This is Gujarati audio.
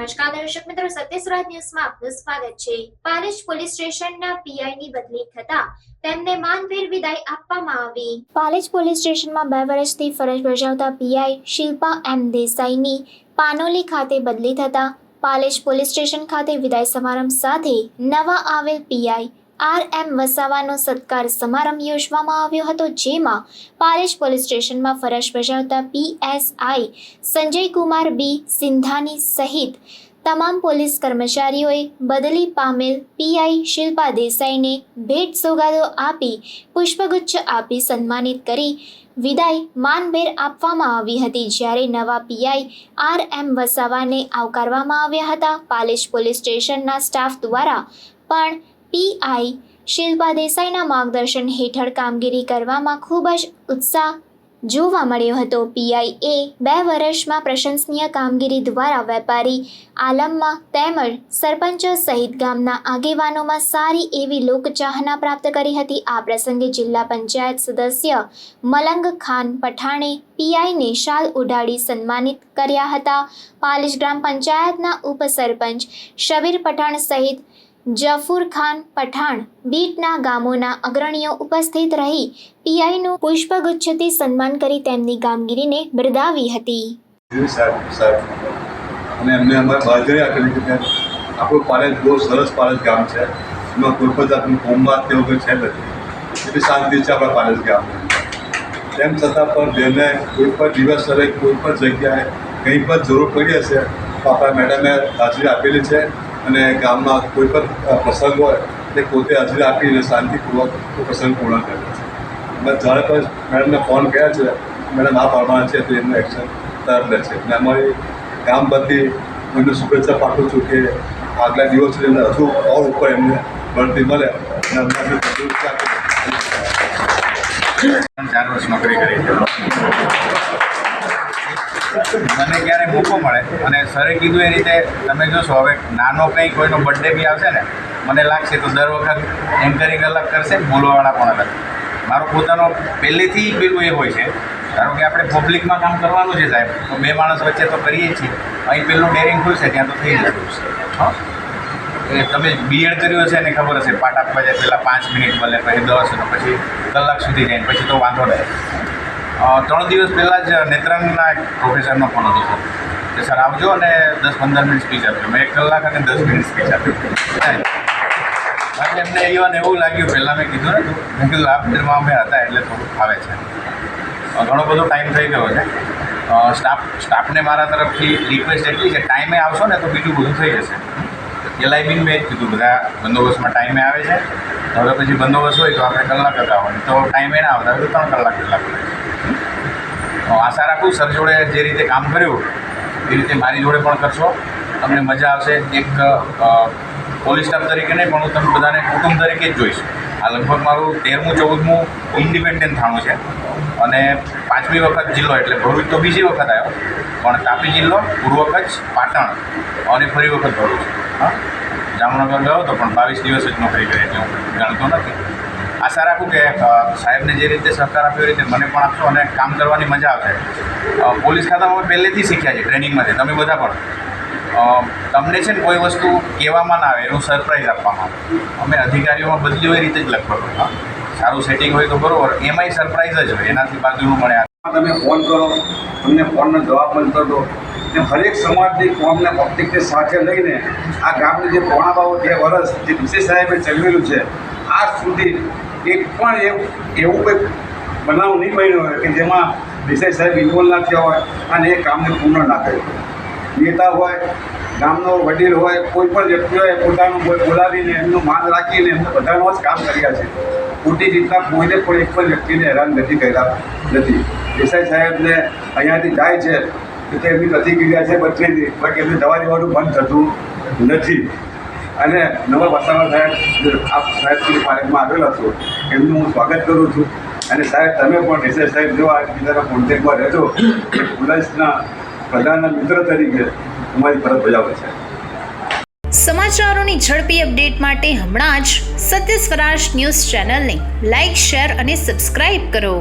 નમસ્કાર દર્શક મિત્રો સત્યસ્વરાજ ન્યૂઝમાં આપનું સ્વાગત છે. પાલેજ પોલીસ સ્ટેશનના પીઆઈ ની બદલી થતા તેમને માનભેર વિદાય આપવામાં આવી. પાલેજ પોલીસ સ્ટેશનમાં બે વર્ષથી ફરજ બજાવતા પીઆઈ શિલ્પા એમ દેસાઈની પાનોલી ખાતે બદલી થતા પાલેજ પોલીસ સ્ટેશન ખાતે વિદાય સમારંભ સાથે નવા આવેલ પીઆઈ આર એમ વસાવાનો સત્કાર સમારંભ યોજવામાં આવ્યો હતો, જેમાં પારેશ પોલીસ સ્ટેશનમાં ફરજ બજાવતા પીએસઆઈ સંજય કુમાર બી સિંધાની સહિત તમામ પોલીસ કર્મચારીઓએ બદલી પામેલ પીઆઈ શિલ્પા દેસાઈને ભેટ સોગાદો આપી પુષ્પગુચ્છ આપી સન્માનિત કરી વિદાય માનભેર આપવામાં આવી હતી. જ્યારે નવા પીઆઈ આર એમ વસાવાને આવકારવામાં આવ્યા હતા પાલેજ પોલીસ સ્ટેશનના સ્ટાફ દ્વારા પણ પીઆઈ શિલ્પા દેસાઈના માર્ગદર્શન હેઠળ કામગીરી કરવામાં ખૂબ જ ઉત્સાહ જોવા મળ્યો હતો. પીઆઈ એ બે વર્ષમાં પ્રશંસનીય કામગીરી દ્વારા વેપારી આલમમાં તેમજ સરપંચો સહિત ગામના આગેવાનોમાં સારી એવી લોકચાહના પ્રાપ્ત કરી હતી. આ પ્રસંગે જિલ્લા પંચાયત સદસ્ય મલંગ ખાન પઠાણે પીઆઈને શાલ ઉડાડી સન્માનિત કર્યા હતા. પાલિશ ગ્રામ પંચાયતના ઉપસરપંચ શબીર પઠાણ સહિત જફુર ખાન પઠાણ બીટના ગામોના અગ્રણીઓ ઉપસ્થિત રહી પીઆઈનું પુષ્પગુચ્છથી સન્માન કરી તેમની કામગીરીને બિરદાવી હતી. અને એમને અમારે બાજરી આપેલી કે આપણું પાલેજ બહુ સરસ પાલેજ ગામ છે. એમાં કોઈ પણ જાતનું તેવું કંઈ છે નથી. એટલી શાંતિ છે આપણા પાલેજ ગામ તેમ છતાં પણ જેને કોઈ પણ દિવસ કોઈ પણ જગ્યાએ કંઈ પણ જરૂર પડી હશે તો આપણા મેડમે હાજરી આપેલી છે. અને ગામમાં કોઈ પણ પ્રસંગ હોય, તે પોતે હાજરી આપીને શાંતિપૂર્વક પ્રસંગ પૂર્ણ કરે છે. મેં જ્યારે પણ મેડમને ફોન કર્યા છે, મેડમ આ પ્રમાણે છે તો એમનું એક્શન તરત લે છે. અને અમારી ગામ બધી એમને શુભેચ્છા પાઠવું છું કે આગલા દિવસ સુધી એમને હજુ ઓર ઉપર એમને બળતી મળે અને ચાર વર્ષ નોકરી કરી. છે મને ક્યારે મોકો મળે. અને સરે કીધું એ રીતે તમે જોશો હવે નાનો કંઈ કોઈનો બર્થડે બી આવશે ને મને લાગશે તો દર વખત એન્કરિંગ અલગ કરશે બોલવાવાળા પણ અલગ. મારો પોતાનો પહેલેથી પેલું એ હોય છે. ધારો કે આપણે પબ્લિકમાં કામ કરવાનું છે સાહેબ તો બે માણસ વચ્ચે તો કરીએ છીએ. અહીં પેલું ડેરિંગ ખુલશે ત્યાં તો થઈ હા? એ તમે બીએડ કર્યું હશે ને ખબર હશે પાઠ આપવા જાય પહેલાં પાંચ મિનિટ ભલે પછી દસ પછી કલાક સુધી જાય પછી તો વાંધો અ, ત્રણ દિવસ પહેલાં જ નેત્રાંગના એક પ્રોફેસરનો ફોન હતો સર કે સર આવજો અને દસ પંદર મિનિટ સ્પીચ આપજો. મેં એક કલાક અને દસ મિનિટ સ્પીચ આપ્યું એટલે એમને even એવું લાગ્યું, પહેલાં મેં કીધું ને, મેં કીધું, આ અમે હતા એટલે થોડુંક ફાવે છે. ઘણો બધો ટાઈમ થઈ ગયો છે. સ્ટાફ સ્ટાફને મારા તરફથી રિક્વેસ્ટ એટલી છે ટાઈમે આવશો ને તો બીજું બધું થઈ જશે. બી મેં જ કીધું, બધા બંદોબસ્તમાં ટાઈમે આવે છે. હવે પછી બંદોબસ્ત હોય તો આપણે કલાક હતા હોય. તો ટાઈમે ના આવતા હોય તો ત્રણ કલાક કલાક આશા રાખું સર જોડે જે રીતે કામ કર્યું, એ રીતે મારી જોડે પણ કરશો. તમને મજા આવશે. એક પોલીસ સ્ટાફ તરીકે નહીં, પણ હું તમને બધાને કુટુંબ તરીકે જ જોઈશ. આ લગભગ મારું તેરમું, ચૌદમું ઇન્ડિપેન્ડન્ટ થાણું છે. અને પાંચમી વખત જિલ્લો, એટલે ભરૂચ તો બીજી વખત આવ્યો. પણ તાપી જિલ્લો, પૂર્વ કચ્છ, પાટણ. અને ફરી વખત ભરૂચ. હા? જામનગર ગયો હતો પણ બાવીસ દિવસ જ નોકરી કરી એટલે હું. જાણતો નથી. આશા રાખું કે સાહેબને જે રીતે સહકાર આપ્યો એ રીતે મને પણ આપશો અને કામ કરવાની મજા આવશે. પોલીસ ખાતામાં અમે પહેલેથી શીખ્યા છે ટ્રેનિંગમાંથી, તમે બધા પણ. તમને છે ને કોઈ વસ્તુ કહેવામાં ના આવે, એનું સરપ્રાઈઝ આપવામાં આવે. અમે અધિકારીઓમાં બદલી એ રીતે જ લખવાનું સારું સેટિંગ હોય તો બરોબર, એમાંય સરપ્રાઈઝ જ હોય, એનાથી બાજુનું મળે તમે ફોન કરો તમને ફોનનો જવાબ મળતો હતો ને હરેક સમાજની કોમને પબ્લિકને સાથે લઈને આ ગામની જે પોણા બાવો બે વર્ષ જે વિશેષ સાહેબે ચલાવેલું છે, આજ સુધી એક પણ એવું કંઈક બનાવ નહીં બન્યો હોય કે જેમાં દેસાઈ સાહેબ ઇન્વોલ્વ ના થયા હોય અને એ કામને પૂર્ણ ના કર્યું નેતા હોય, ગામનો વડીલ હોય, કોઈ પણ વ્યક્તિઓએ પોતાનું કોઈ બોલાવીને, એમનું માન રાખીને એમને બધાનો જ કામ કર્યા છે. ખોટી રીતના કોઈને પણ એક પણ વ્યક્તિને હેરાન નથી કર્યા, નથી. દેસાઈ સાહેબને અહીંયાથી જાય છે તે એમની પ્રતિક્રિયા છે બચ્ચેની બાકી એમને દવા દેવાનું બંધ થતું નથી. અને નવા વસાવા સાહેબ આપ સાહેબની પાર્કમાં આવેલા છો, એમનું હું સ્વાગત કરું છું. અને સાહેબ, તમે પણ દેસાઈ સાહેબ જો આ બીજાના કોન્ટેક્ટમાં રહેજો. કે પોલીસના પ્રધાનના મિત્ર તરીકે અમારી ફરજ બજાવે છે. સમાચારોની ઝડપી અપડેટ માટે હમણાં જ સત્ય સ્વરાજ ન્યૂઝ ચેનલને લાઇક શેર અને સબસ્ક્રાઇબ કરો.